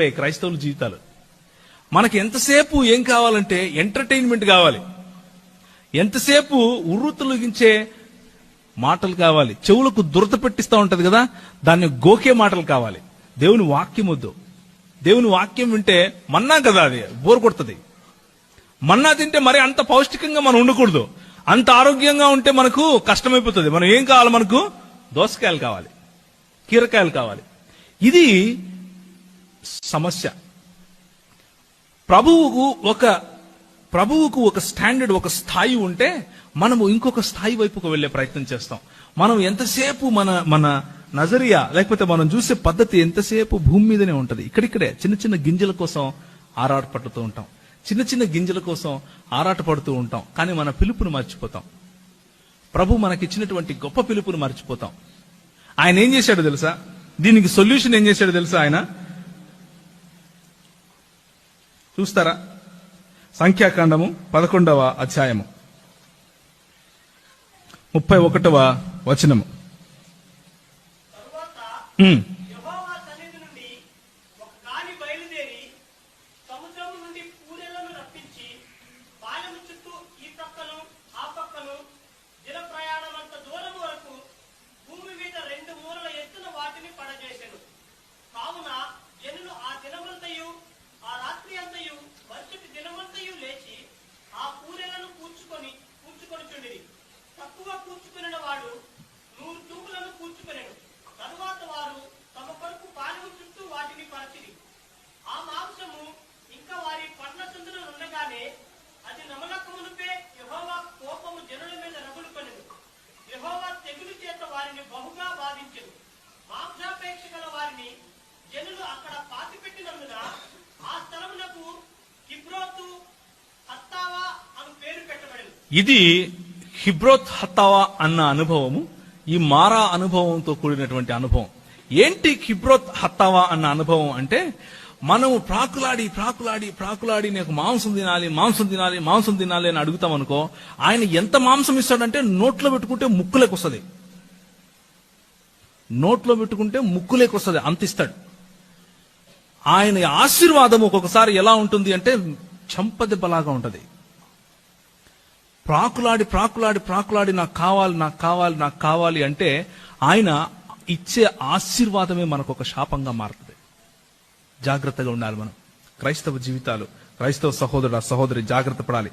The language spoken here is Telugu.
అయిపోయాయి క్రైస్తవుల జీవితాలు. మనకి ఎంతసేపు ఏం కావాలంటే ఎంటర్టైన్మెంట్ కావాలి. ఎంతసేపు ఉర్రుతులుగించే మాటలు కావాలి. చెవులకు దురద పెట్టిస్తా ఉంటది కదా దాన్ని గోకే మాటలు కావాలి. దేవుని వాక్యం వద్దు. దేవుని వాక్యం వింటే మన్నా కదా అది బోర్ కొడుతుంది. మన్నా తింటే మరి అంత పౌష్టికంగా మనం ఉండకూడదు. అంత ఆరోగ్యంగా ఉంటే మనకు కష్టమైపోతుంది. మనం ఏం కావాలి మనకు? దోసకాయలు కావాలి. కీరకాయలు కావాలి. ఇది సమస్య. ప్రభువుకు ఒక ప్రభువుకు ఒక స్టాండర్డ్ ఒక స్థాయి ఉంటే మనము ఇంకొక స్థాయి వైపుకు వెళ్ళే ప్రయత్నం చేస్తాం. మనం ఎంతసేపు మన మన నజరియా లేకపోతే మనం చూసే పద్ధతి ఎంతసేపు భూమి మీదనే ఉంటుంది. ఇక్కడిక్కడే చిన్న చిన్న గింజల కోసం ఆరాటపడుతూ ఉంటాం. చిన్న చిన్న గింజల కోసం ఆరాటపడుతూ ఉంటాం. కానీ మన పిలుపును మర్చిపోతాం. ప్రభు మనకిచ్చినటువంటి గొప్ప పిలుపును మర్చిపోతాం. ఆయన ఏం చేశాడో తెలుసా? దీనికి సొల్యూషన్ ఏం చేశాడో తెలుసా ఆయన? చూస్తారా? సంఖ్యాకాండము పదకొండవ అధ్యాయము. ముప్పై ఒకటవ వచనము. తక్కువ కూర్చుకునిన వాడు. నూరు తూపులను కూర్చుకొనెను తరువాత వారు తమ కొరకు పాలెము చుట్టూ వాటిని పరచిరి. ఆ మాంసము ఇంకా వారి పర్ణ సందులో ఉండగానే అది నమలకమునుపే యహోవా కోపము జనుల మీద రగులుకొనెను. యహోవా తెగులు చేత వారిని బహుగా బాధించెను. మాంసాపేక్ష గల వారిని జనులు అక్కడ పాతిపెట్టినందున ఆ స్థలమునకు కిబ్రోతు హత్తావా అని పేరు పెట్టబడింది ఇది హిబ్రోత్ హత్తావా అన్న అనుభవము ఈ మారా అనుభవంతో కూడినటువంటి అనుభవం. ఏంటి హిబ్రోత్ హత్తావా అన్న అనుభవం అంటే మనం ప్రాకులాడి ప్రాకులాడి ప్రాకులాడి నీకు మాంసం తినాలి మాంసం తినాలి మాంసం తినాలి అని అడుగుతాం అనుకో ఆయన ఎంత మాంసం ఇస్తాడంటే నోట్లో పెట్టుకుంటే ముక్కులోకి వస్తుంది. నోట్లో పెట్టుకుంటే ముక్కులేకి వస్తుంది అంత ఇస్తాడు. ఆయన ఆశీర్వాదం ఒక్కొక్కసారి ఎలా ఉంటుంది అంటే చంపదెబ్బలాగా ఉంటుంది. ప్రాకులాడి ప్రాకులాడి ప్రాకులాడి నాకు కావాలి నాకు కావాలి నాకు కావాలి అంటే ఆయన ఇచ్చే ఆశీర్వాదమే మనకు ఒక శాపంగా మారుతుంది. జాగ్రత్తగా ఉండాలి మనం. క్రైస్తవ జీవితాలు క్రైస్తవ సహోదరుడు సహోదరి జాగ్రత్త పడాలి.